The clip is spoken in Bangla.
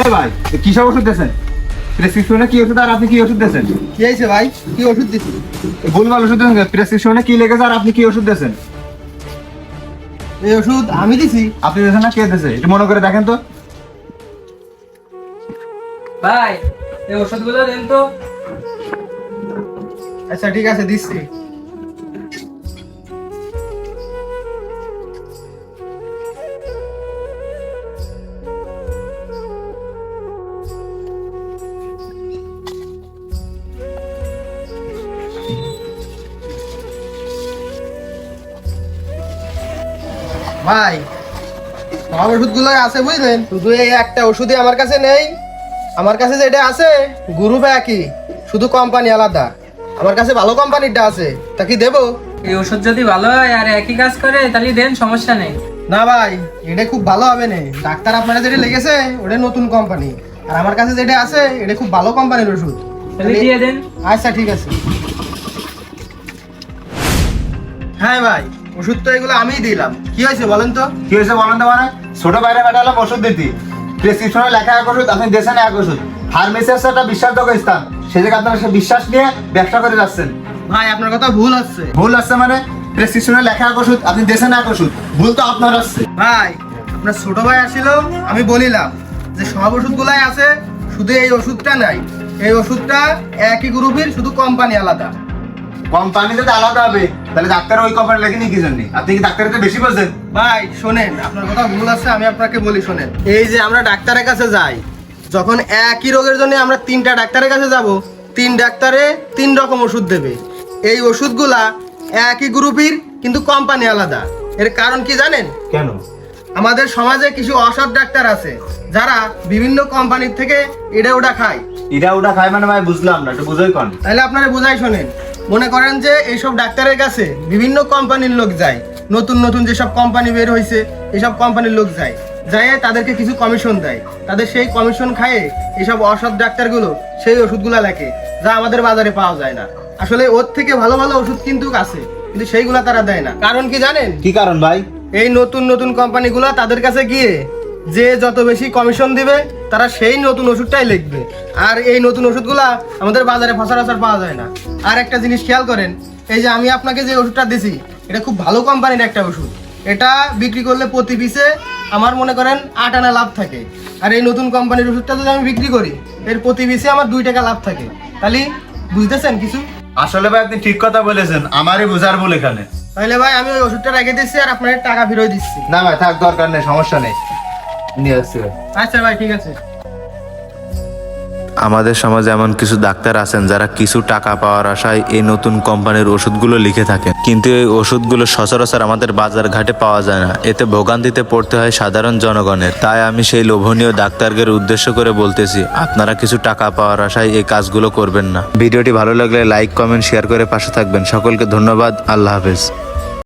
এই ভাই ওষুধ দিয়েছেন? প্রেসক্রিপশনে কি ওষুধ আর আপনি কি ওষুধ দিয়েছেন? কি হয়েছে ভাই? কি ওষুধ দিছি ভুলভাল ওষুধ দিয়েছেন। প্রেসক্রিপশনে কি লেগেছে আর আপনি কি ওষুধ দিয়েছেন? এই ওষুধ আমি দিছি। আপনি দিয়েছেন না? কে দিয়েছে? একটু মনে করে দেখেন তো। ভাই এই ওষুধগুলো দেন তো। আচ্ছা ঠিক আছে দিচ্ছি। ভাই সব ওষুধগুলো আছে বুঝলেন? শুধু এই একটা ওষুধই আমার কাছে নেই। আমার কাছে যেটা আছে গ্রুপ একই শুধু কোম্পানি আলাদা। আমার কাছে ভালো কোম্পানিটা আছে তা কি দেবো? এই ওষুধ যদি ভালো হয় আর একই কাজ করে তাহলে দেন সমস্যা নেই। না ভাই এটা খুব ভালো হবে না। ডাক্তার আপনারা যেটা লেগেছে ওটা নতুন কোম্পানি আর আমার কাছে যেটা আছে এটা খুব ভালো কোম্পানির ওষুধ। তাহলে দিয়ে দেন। আচ্ছা ঠিক আছে। হ্যাঁ ভাই। ওষুধ তো এগুলো আমিই দিলাম। কি হয়েছে বলেন তো? কি হয়েছে বলেন তো মানে? ছোট বাইরে পাঠালাম ওষুধ দিতি। প্রেসক্রিপশনে লেখা এক ওষুধ আপনি দেশেন এক ওষুধ। ফার্মেসি হচ্ছে একটা বিশ্বাসযোগ্য স্থান। সে জায়গায় আপনারা সে বিশ্বাস নিয়ে ব্যবসা করে যাচ্ছেন। ভাই আপনার কথা ভুল হচ্ছে। ভুল আসছে মানে? প্রেসক্রিপশনে লেখা এক ওষুধ আপনি দেশেন এক ওষুধ। ভুল তো আপনার আসছে ভাই আপনার ছোট ভাই আসছিল আমি বলিলাম যে সব ওষুধগুলাই আছে শুধু এই ওষুধটা নাই। এই ওষুধটা একই গ্রুপের শুধু কোম্পানি আলাদা। কোম্পানি যদি আলাদা হবে। তাহলে ডাক্তার ওই কোম্পানি লেখেনি কি জন্য? আপনি কি ডাক্তারের তো বেশি বোঝেন ভাই শোনেন আপনার কথা ভুল আছে আমি আপনাকে বলি শোনেন। এই যে আমরা ডাক্তারের কাছে যাই যখন একই রোগের জন্য আমরা তিনটা ডাক্তারের কাছে যাব তিন ডাক্তারে তিন রকম ওষুধ দেবে। এই ওষুধগুলা একই গ্রুপের কিন্তু কোম্পানি আলাদা। এর কারণ কি জানেন? কেন? আমাদের সমাজে কিছু অসৎ ডাক্তার আছে যারা বিভিন্ন কোম্পানির থেকে এটা ওটা খায়। এটা ওটা খায় মানে ভাই বুঝলাম না একটু বুঝোই কন। তাহলে আপনারা বুঝাই শোনেন মনে করেন যে এইসব ডাক্তারের কাছে বিভিন্ন কোম্পানির লোক যায়। নতুন নতুন যেসব কোম্পানি বের হয়েছে এইসব কোম্পানির লোক যায়। যায় তাদেরকে কিছু কমিশন দেয়। তাদের সেই কমিশন খায়ে এইসব অসৎ ডাক্তারগুলো সেই ওষুধগুলো লেখে যা আমাদের বাজারে পাওয়া যায় না। আসলে ওর থেকে ভালো ভালো ওষুধ কিন্তু আছে কিন্তু সেইগুলা তারা দেয় না। কারণ কি জানেন? কি কারণ ভাই? এই নতুন নতুন কোম্পানিগুলো তাদের কাছে গিয়ে যে যত বেশি কমিশন দিবে তারা সেই নতুন ওষুধটাই লিখবে। আর এই নতুন ওষুধগুলা আমাদের বাজারে সচরাচর পাওয়া যায় না। আর একটা জিনিস খেয়াল করেন এই যে আমি আপনাকে যে ওষুধটা দিছি এটা খুব ভালো কোম্পানির একটা ওষুধ। এটা বিক্রি করলে প্রতি পিসে আমার মনে করেন আট আনা লাভ থাকে। আর এই নতুন কোম্পানির ওষুধটা যদি আমি বিক্রি করি এর প্রতি পিসে আমার দুই টাকা লাভ থাকে। তাহলে বুঝতেছেন কিছু? আসলে ভাই আপনি ঠিক কথা বলেছেন আমারই বোঝার ভুল এখানে। তাহলে ভাই আমি ওই ওষুধটা রেখে দিচ্ছি আর আপনার টাকা ফেরত দিচ্ছি। না ভাই থাক দরকার নেই সমস্যা নেই। নিয়ে আসছি। আচ্ছা ভাই ঠিক আছে। আমাদের সমাজে এমন কিছু ডাক্তার আছেন যারা কিছু টাকা পাওয়ার আশায় এই নতুন কোম্পানির ওষুধগুলো লিখে থাকেন। কিন্তু এই ওষুধগুলো সচরাচর আমাদের বাজার ঘাটে পাওয়া যায় না। এতে ভোগান্তিতে পড়তে হয় সাধারণ জনগণের। তাই আমি সেই লোভনীয় ডাক্তারদের উদ্দেশ্য করে বলতেছি আপনারা কিছু টাকা পাওয়ার আশায় এই কাজগুলো করবেন না। ভিডিওটি ভালো লাগলে লাইক কমেন্ট শেয়ার করে পাশে থাকবেন। সকলকে ধন্যবাদ। আল্লাহ হাফেজ।